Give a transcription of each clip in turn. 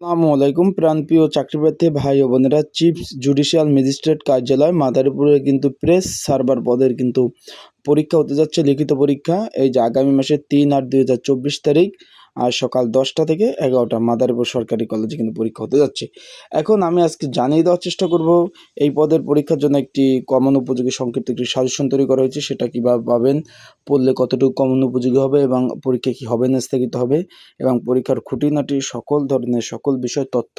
আসসালামু আলাইকুম, প্রাণপ্রিয় চাকরিপ্রার্থী ভাই ও বোনেরা। চিফ জুডিশিয়াল ম্যাজিস্ট্রেট কার্যালয় মাদারীপুরে কিন্তু প্রেস সার্ভার পদের কিন্তু পরীক্ষা হতে যাচ্ছে, লিখিত পরীক্ষা। এই যে আগামী মাসের তিন আট দুই তারিখ আর সকাল দশটা থেকে এগারোটা। মাদারীপুর সরকারি কলেজে কিন্তু পরীক্ষা হতে যাচ্ছে। এখন আমি আজকে জানিয়ে দেওয়ার চেষ্টা করব, এই পদের পরীক্ষার জন্য একটি কমন উপযোগী সংক্ষিপ্ত একটি সাজেশন তৈরি করা হয়েছে। সেটা কীভাবে পাবেন, পড়লে কতটুকু কমন উপযোগী হবে এবং পরীক্ষা কী হবে না স্থগিত হবে এবং পরীক্ষার খুঁটিনাটি, সকল ধরনের সকল বিষয়, তথ্য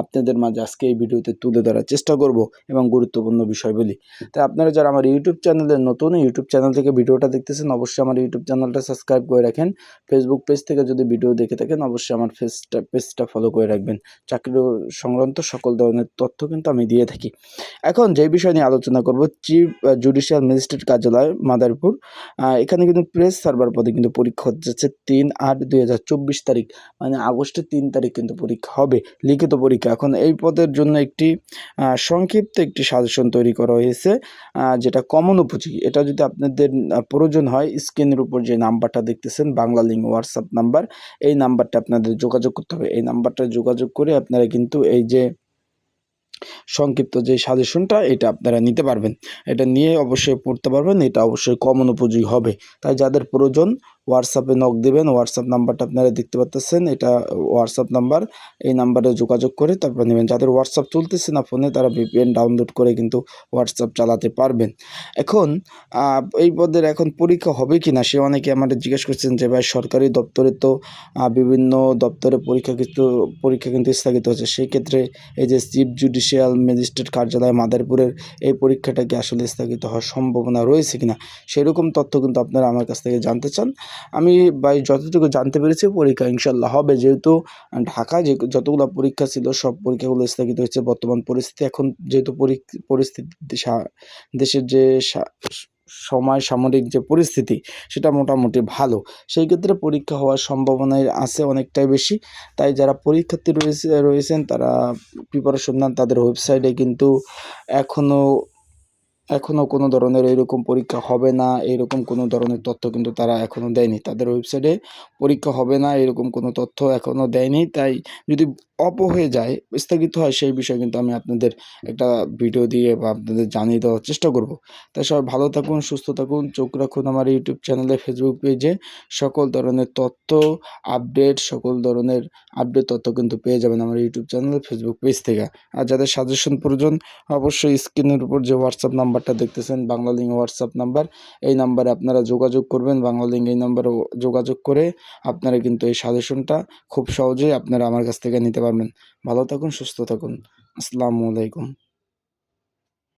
আপনাদের মাঝে আজকে এই ভিডিওতে তুলে ধরার চেষ্টা করব এবং গুরুত্বপূর্ণ বিষয় বলি। তাই আপনারা যারা আমার ইউটিউব চ্যানেলে নতুন ইউটিউব চ্যানেল থেকে ভিডিওটা দেখতেছেন, অবশ্যই আমার ইউটিউব চ্যানেলটা সাবস্ক্রাইব করে রাখেন। ফেসবুক পেজ থেকে যদি ভিডিও দেখে থাকেন, অবশ্যই আমার ফেসটা পেজটা ফলো করে রাখবেন। চাকরি সংক্রান্ত সকল ধরনের তথ্য কিন্তু আমি দিয়ে থাকি। এখন যে বিষয় নিয়ে আলোচনা করব চিফ জুডিশিয়াল ম্যাজিস্ট্রেট কার্যালয় মাদারপুর। এখানে কিন্তু প্রেস সার্ভার পদে কিন্তু পরীক্ষা হতে যাচ্ছে তিন আট দুই হাজার চব্বিশ তারিখ মানে আগস্টের তিন তারিখ কিন্তু পরীক্ষা হবে, লিখিত পরীক্ষা। এখন এই পদের জন্য একটি সংক্ষিপ্ত একটি সাজেশন তৈরি করা হয়েছে যেটা কমন উপযোগী। এটা যদি আপনাদের প্রয়োজন হয় স্ক্রিনের উপর যে নাম্বারটা দেখতেছেন, বাংলা লিঙ্ক হোয়াটসঅ্যাপ নাম্বার এই নাম্বারটা আপনাদের যোগাযোগ করতে হবে। এই নাম্বারটা যোগাযোগ করে আপনারা কিন্তু এই যে সংক্ষিপ্ত যে সাজেশনটা, এটা আপনারা নিতে পারবেন। এটা নিয়ে অবশ্যই পড়তে পারবেন, এটা অবশ্যই কমন উপযোগী হবে। তাই যাদের প্রয়োজন হোয়াটসঅ্যাপে নক দেবেন, হোয়াটসঅ্যাপ নাম্বারটা আপনারা দেখতে পাচ্ছেন এটা হোয়াটসঅ্যাপ নাম্বার, এই নাম্বারে যোগাযোগ করে তারপর নেবেন। যাদের হোয়াটসঅ্যাপ চলতেছে না ফোনে, তারা ভিপিএন ডাউনলোড করে কিন্তু হোয়াটসঅ্যাপ চালাতে পারবেন। এখন এই পদের এখন পরীক্ষা হবে কি না সে অনেকে আমাদের জিজ্ঞেস করছেন যে, ভাই, সরকারি দপ্তরে তো বিভিন্ন দপ্তরে পরীক্ষা কিন্তু পরীক্ষা কিন্তু স্থগিত হচ্ছে সেই ক্ষেত্রে এই যে চিফ জুডিশিয়াল ম্যাজিস্ট্রেট কার্যালয় মাদারীপুরের এই পরীক্ষাটা কি আসলে স্থগিত হওয়ার সম্ভাবনা রয়েছে কিনা? সেরকম তথ্য কিন্তু আপনারা আমার কাছ থেকে জানতে চান। আমি ভাই যতটুকু জানতে পেরেছি পরীক্ষা ইনশাল্লাহ হবে। যেহেতু ঢাকায় যে যতগুলো পরীক্ষা ছিল, সব পরীক্ষাগুলো স্থগিত হয়েছে বর্তমান পরিস্থিতি। এখন যেহেতু পরি- পরিস্থিতি দেশের যে সময়, সামরিক যে পরিস্থিতি, সেটা মোটামুটি ভালো। সেই ক্ষেত্রে পরীক্ষা হওয়ার সম্ভাবনাই আছে অনেকটাই বেশি। তাই যারা পরীক্ষার্থী রয়েছে, রয়েছেন, তারা প্রিপারেশন নেন। তাদের ওয়েবসাইটে কিন্তু এখনও এখনও কোনো ধরনের এরকম পরীক্ষা হবে না, এরকম কোনো ধরনের তথ্য কিন্তু তারা এখনও দেয়নি। তাদের ওয়েবসাইটে পরীক্ষা হবে না, এরকম কোনো তথ্য এখনও দেয়নি। তাই যদি অপ হয়ে যায় স্থগিত হয়, সেই বিষয়ে কিন্তু আমি আপনাদের একটা ভিডিও দিয়ে বা আপনাদের জানিয়ে দেওয়ার চেষ্টা করব। তাই সবাই ভালো থাকুন, সুস্থ থাকুন, চোখ রাখুন আমার ইউটিউব চ্যানেলে ফেসবুক পেজে। সকল ধরনের তথ্য, আপডেট, সকল ধরনের আপডেট তথ্য কিন্তু পেয়ে যাবেন আমার ইউটিউব চ্যানেল ফেসবুক পেজ থেকে। আর যাদের সাজেশন প্রয়োজন, অবশ্যই স্ক্রিনের উপর যে হোয়াটসঅ্যাপ নাম্বারটা দেখতেছেন, বাংলা লিঙ্ক হোয়াটসঅ্যাপ নাম্বার। এই নাম্বারে আপনারা যোগাযোগ করবেন, বাংলা লিঙ্ক এই নাম্বারে যোগাযোগ করে আপনারা কিন্তু এই সাজেশনটা খুব সহজেই আপনারা আমার কাছ থেকে নিতে পারবেন। ভালো থাকুন, সুস্থ থাকুন। আসসালামু আলাইকুম।